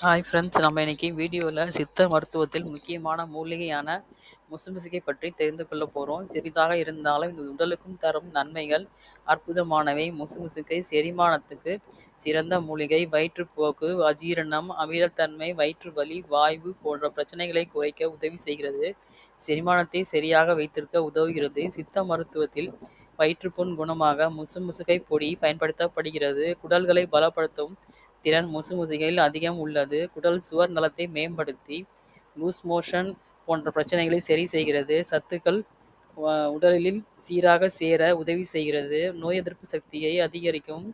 Hi friends நம்ம இன்னைக்கு வீடியோவில் சித்த மருத்துவத்தில் முக்கியமான மூலிகையான முசுமுசுகை பற்றி தெரிந்து கொள்ள போகிறோம் சிறிதாக இருந்தாலும் இந்த உடலுக்கும் தரும் நன்மைகள் அற்புதமானவை. முசுமுசுக்கை செரிமானத்துக்கு சிறந்த மூலிகை வயிற்றுப்போக்கு அஜீரணம் அமிலத்தன்மை வயிற்று வலி வாய்வு போன்ற பிரச்சனைகளை குறைக்க உதவி செய்கிறது. செரிமானத்தை சரியாக வைத்திருக்க உதவுகிறது. சித்த மருத்துவத்தில் வயிற்றுப்புண் குணமாக முசுமுசுகை பொடி பயன்படுத்தப்படுகிறது. குடல்களை பலப்படுத்தும் திறன் முசுமுசுகையில் அதிகம் உள்ளது. குடல் சுவர் நலத்தை மேம்படுத்தி லூஸ் மோஷன் போன்ற பிரச்சனைகளை சரி செய்கிறது. சத்துக்கள் உடலில் சீராக சேர உதவி செய்கிறது. நோய் எதிர்ப்பு சக்தியை அதிகரிக்கும்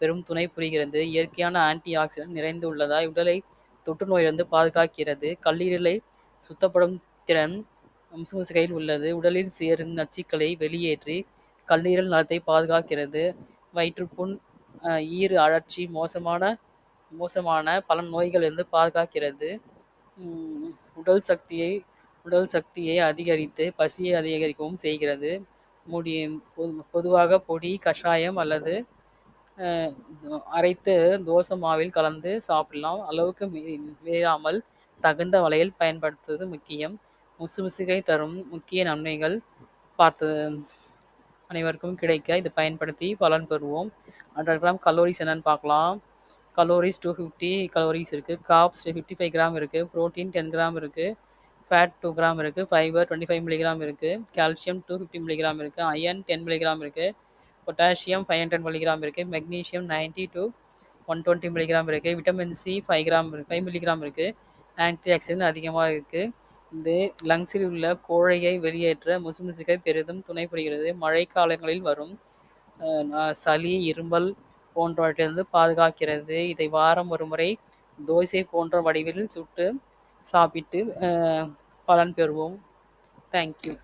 பெரும் துணை புரிகிறது. இயற்கையான ஆன்டி ஆக்சிடென்ட் நிறைந்துள்ளதாய் உடலை தொற்று நோயிலிருந்து பாதுகாக்கிறது. கல்லீரலை சுத்தப்படும் திறன் முசுமுசுகையில் உள்ளது. உடலில் சேரும் நச்சுக்களை வெளியேற்றி கல்லீரல் நலத்தை பாதுகாக்கிறது. வயிற்றுப்புண் ஈறு அழற்சி மோசமான மோசமான பல நோய்களிலிருந்து பாதுகாக்கிறது. உடல் சக்தியை உடல் சக்தியை அதிகரித்து பசியை அதிகரிக்கவும் செய்கிறது. முடி பொதுவாக பொடி கஷாயம் அல்லது அரைத்து தோசை மாவில் கலந்து சாப்பிடலாம். அளவுக்கு மீறாமல் தகுந்த வலையில் பயன்படுத்துவது முக்கியம். முசுமுசுகை தரும் முக்கிய நன்மைகள் பார்த்து அனைவருக்கும் கிடைக்க இது பயன்படுத்தி பலன் பெறுவோம். ஹண்ட்ரட் கிராம் கலோரிஸ் என்னன்னு பார்க்கலாம். கலோரிஸ் டூ ஃபிஃப்டி கலோரிஸ் இருக்குது காப்ஸ் ஃபிஃப்டி ஃபைவ் கிராம் இருக்குது ப்ரோட்டீன் டென் கிராம் இருக்குது ஃபேட் டூ கிராம் இருக்குது ஃபைபர் டுவெண்ட்டி ஃபைவ் மில்லிகிராம் இருக்குது கால்சியம் டூ ஃபிஃப்டி மில்லிகிராம் இருக்குது அயன் டென் மில்லிகிராம் இருக்குது பொட்டாசியம் ஃபைவ் ஹண்ட்ரட் மில்லிகிராம் இருக்குது magnesium ninety to one twenty milligram இருக்குது vitamin C five gram five milligram இருக்குது antioxidant அதிகமாக இருக்குது இது லங்ஸில் உள்ள கோழையை வெளியேற்ற முசுமுசுக்கை பெரிதும் துணை புரிகிறது. மழைக்காலங்களில் வரும் சளி இருமல் போன்றவற்றிலிருந்து பாதுகாக்கிறது. இதை வாரம் ஒரு முறை தோசை போன்ற வடிவில் சுட்டு சாப்பிட்டு பலன் பெறுவோம். தேங்க்யூ